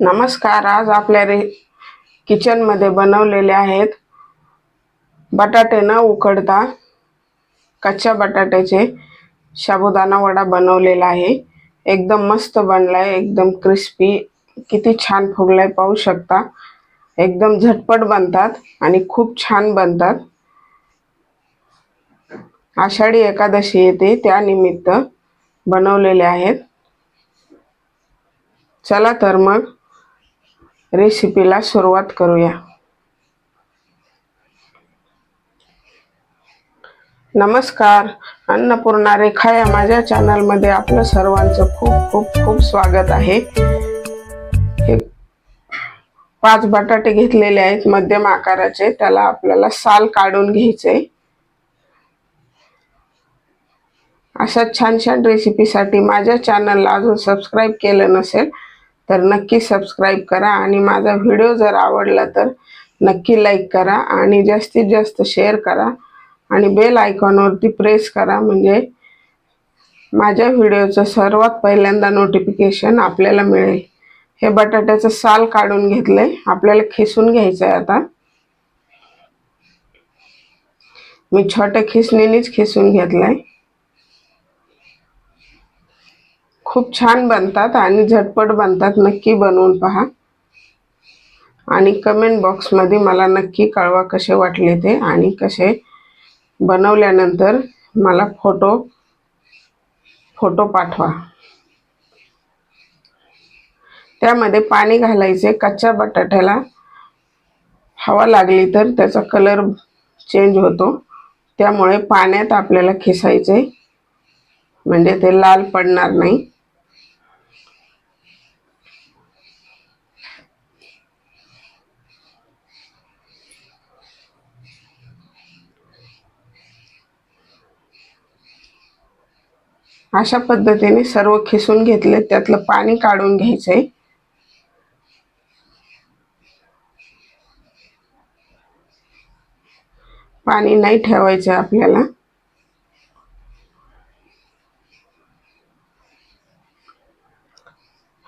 नमस्कार आज आपल्या रे किचनमध्ये बनवलेले आहेत बटाटे न उकडता कच्च्या बटाट्याचे साबुदाणा वडा बनवलेला आहे. एकदम मस्त बनलाय एकदम क्रिस्पी किती छान फुगलाय पाहू शकता. एकदम झटपट बनतात आणि खूप छान बनतात. आषाढी एकादशी येते त्यानिमित्त बनवलेले आहेत. चला तर मग रेसिपीला सुरुवात करूया. नमस्कार अन्नपूर्णा रेखा या माझ्या चॅनलमध्ये आपलं सर्वांचं खूप खूप खूप स्वागत आहे. हे पाच बटाटे घेतलेले आहेत मध्यम आकाराचे. त्याला आपल्याला साल काढून घ्यायचे अशा छान छान रेसिपीसाठी माझ्या चॅनलला अजून सबस्क्राईब केलं नसेल तर नक्की सबस्क्राईब करा. आणि माझा व्हिडिओ जर आवडला तर नक्की लाईक करा आणि जास्तीत जास्त शेअर करा. आणि बेल आयकॉनवरती प्रेस करा. म्हणजे माझ्या व्हिडिओचं सर्वात पहिल्यांदा नोटिफिकेशन आपल्याला मिळेल. हे बटाट्याचं साल काढून घेतलंय. आपल्याला खिसून घ्यायचं आहे आता. मी छोट्या खिसणीनेच खिसून घेतलंय. खूप छान बनतात आणि झटपट बनतात. नक्की बनवून पहा. आणि कमेंट बॉक्समध्ये मला नक्की कळवा कसे वाटले ते आणि कसे बनवल्यानंतर मला फोटो फोटो पाठवा. त्यामध्ये पाणी घालायचे कच्च्या बटाट्याला हवा लागली तर त्याचा कलर चेंज होतो. त्यामुळे पाण्यात आपल्याला खिसायचे. म्हणजे ते लाल पडणार नाही. अशा पद्धतीने सर्व खिसून घेतले त्यातलं पाणी काढून घ्यायचंय. पाणी नाही ठेवायचं आपल्याला.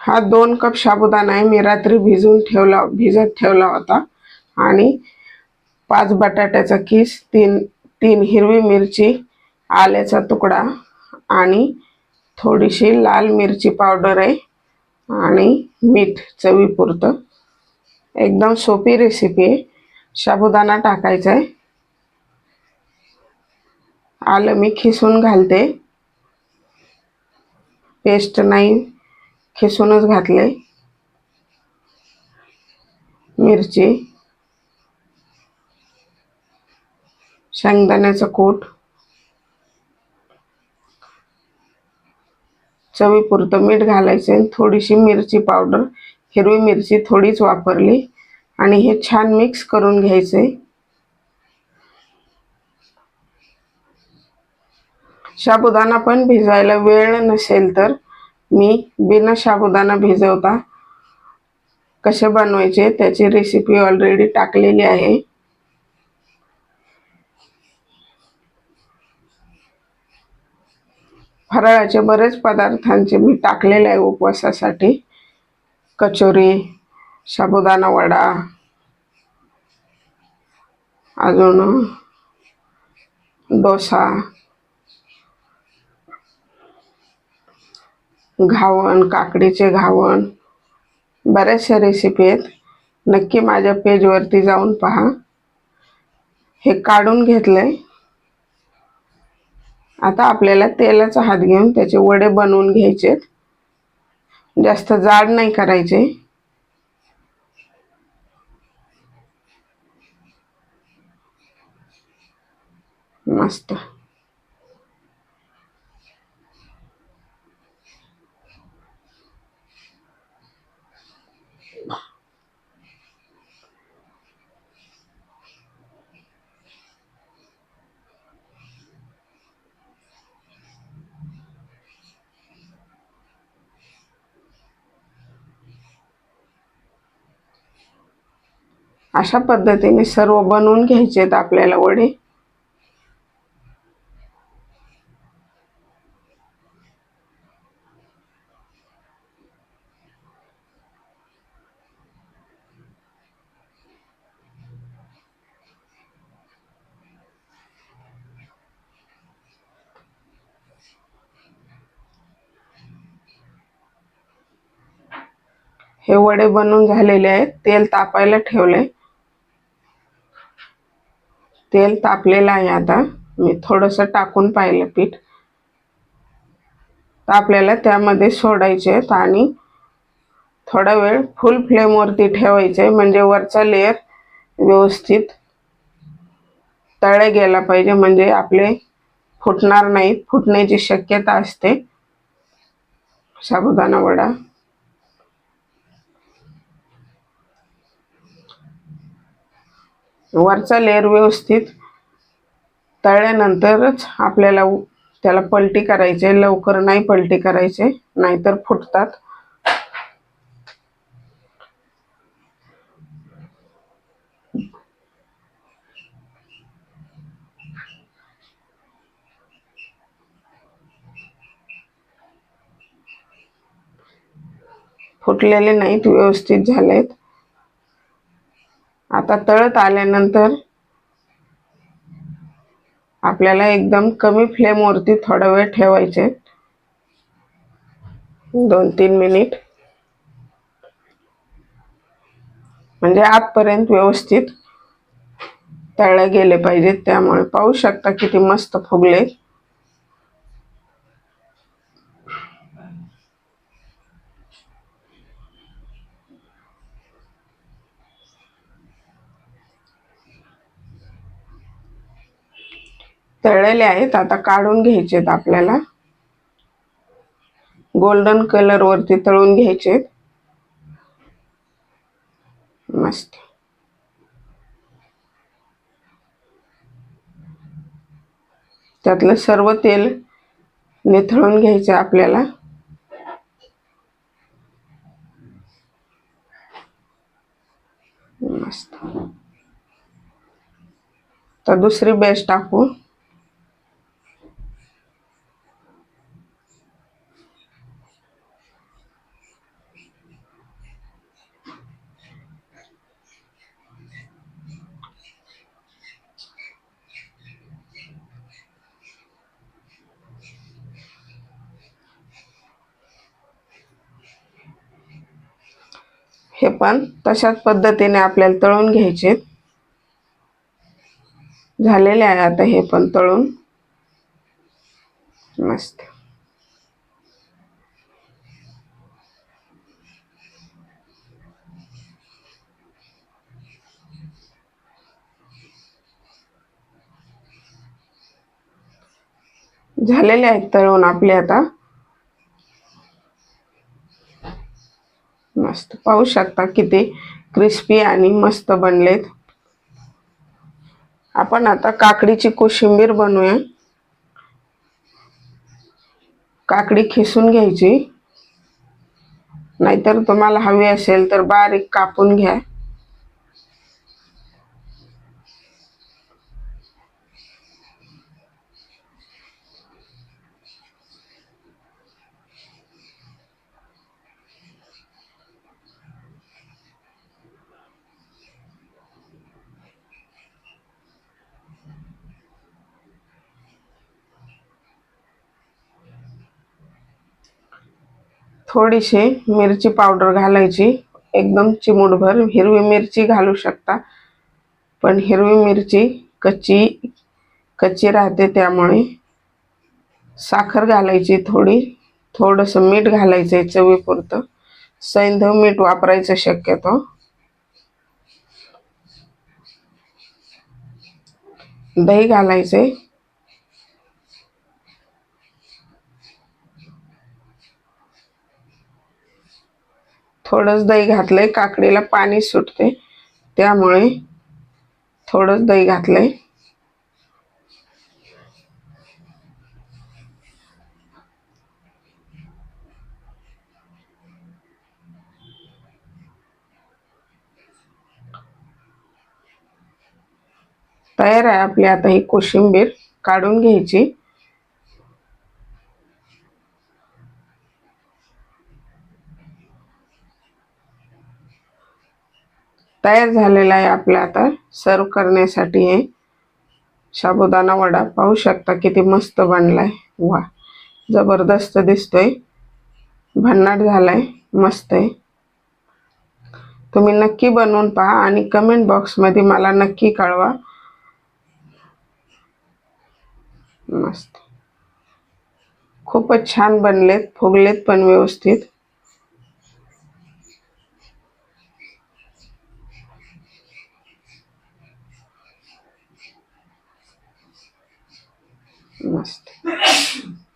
हा दोन कप साबुदाणा आहे मी रात्री भिजून ठेवला भिजत ठेवला होता. आणि पाच बटाट्याचा किस तीन तीन हिरवी मिरची आल्याचा तुकडा आणि थोडीशी लाल मिरची पावडर आहे आणि मीठ चवीपुरतं. एकदम सोपी रेसिपी आहे. साबुदाणा टाकायचा आहे. आलं मी खिसून घालते. पेस्ट नाही खिसूनच घातले. मिरची शेंगदाण्याचं कूट चवीपुरतं मीठ घालायचं थोडीशी मिरची पावडर हिरवी मिरची थोडीच वापरली. आणि हे छान मिक्स करून घ्यायचं आहे साबुदाणा पण भिजायला वेळ नसेल तर मी बिना साबुदाणा भिजवता कसे बनवायचे त्याची रेसिपी ऑलरेडी टाकलेली आहे. फराळाचे बरेच पदार्थांचे मी टाकलेले आहे उपवासासाठी. कचोरी साबुदाणा वडा अजून डोसा घावण काकडीचे घावण बऱ्याचशा रेसिपी आहेत. नक्की माझ्या पेजवरती जाऊन पहा. हे काढून घेतलं आहे आता आपल्याला तेलाचा हात घेऊन त्याचे वडे बनवून घ्यायचेत जास्त जाड नाही करायचे. मस्त. अशा पद्धतीने सर्व बनवून घ्यायचे आपल्याला वडे. हे वडे बनवून झालेले आहेत. तेल तापायला ठेवले तेल तापलेलं आहे आता. मी थोडंसं टाकून पाहिलं पीठ. तर आपल्याला त्यामध्ये सोडायचे आहेत आणि थोडा वेळ फुल फ्लेमवरती ठेवायचे म्हणजे वरचा लेअर व्यवस्थित तळे गेला पाहिजे. म्हणजे आपले फुटणार नाहीत. फुटण्याची शक्यता असते. साबुदाणा वडा. वरचा लेअर व्यवस्थित तळल्यानंतरच आपल्याला त्याला पलटी करायचे लवकर नाही पलटी करायचे नाहीतर फुटतात. फुटलेले नाहीत व्यवस्थित झालेत. आता तळत आल्यानंतर आपल्याला एकदम कमी फ्लेमवरती थोडा वेळ ठेवायचे. दोन तीन मिनिट म्हणजे आतपर्यंत व्यवस्थित तळले गेले पाहिजेत. त्यामुळे पाहू शकता किती मस्त फुगले तळलेले आहेत. आता काढून घ्यायचे आहेत आपल्याला. गोल्डन कलर वरती तळून घ्यायचे मस्त. त्यातलं सर्व तेल निथळून घ्यायचं आपल्याला. मस्त. तर दुसरी बेस्ट टाकू. हे पण तशाच पद्धतीने आपल्याला तळून घ्यायचे. झालेले आहे आता हे पण तळून. मस्त. झालेले आहेत तळून आपले आता. मस्त. पाहू शकता किती क्रिस्पी आणि मस्त बनलेत. आपण आता काकडीची कोशिंबीर बनवूया. काकडी खिसून घ्यायची. नाहीतर तुम्हाला हवी असेल तर बारीक कापून घ्या. थोडीशी मिरची पावडर घालायची. एकदम चिमूटभर हिरवी मिरची घालू शकता. पण हिरवी मिरची कच्ची कच्ची राहते त्यामुळे. साखर घालायची थोडी. थोडंसं मीठ घालायचं आहे चवीपुरतं. सैंधव मीठ वापरायचं शक्यतो. दही घालायचे थोडंच दही घातलंय काकडीला पाणी सुटते त्यामुळे थोडंच दही घातलंय. तयार आहे आपली आता ही कोशिंबीर काढून घ्यायची. तयार झालेला आहे आपला आता. सर्व करण्यासाठी आहे साबुदाणा वडा. पाहू शकता किती मस्त बनलाय. वा जबरदस्त दिसतोय. भन्नाट झालाय. मस्त आहे. तुम्ही नक्की बनवून पहा आणि कमेंट बॉक्समध्ये मला नक्की कळवा. मस्त. खूपच छान बनलेत फुगलेत पण व्यवस्थित. मस्त.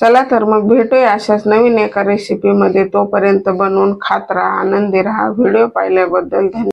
चला तर मग भेटूया अशाच नवीन एका रेसिपीमध्ये तोपर्यंत बनवून खात राहा आनंदी राहा. व्हिडिओ पाहिल्याबद्दल धन्यवाद.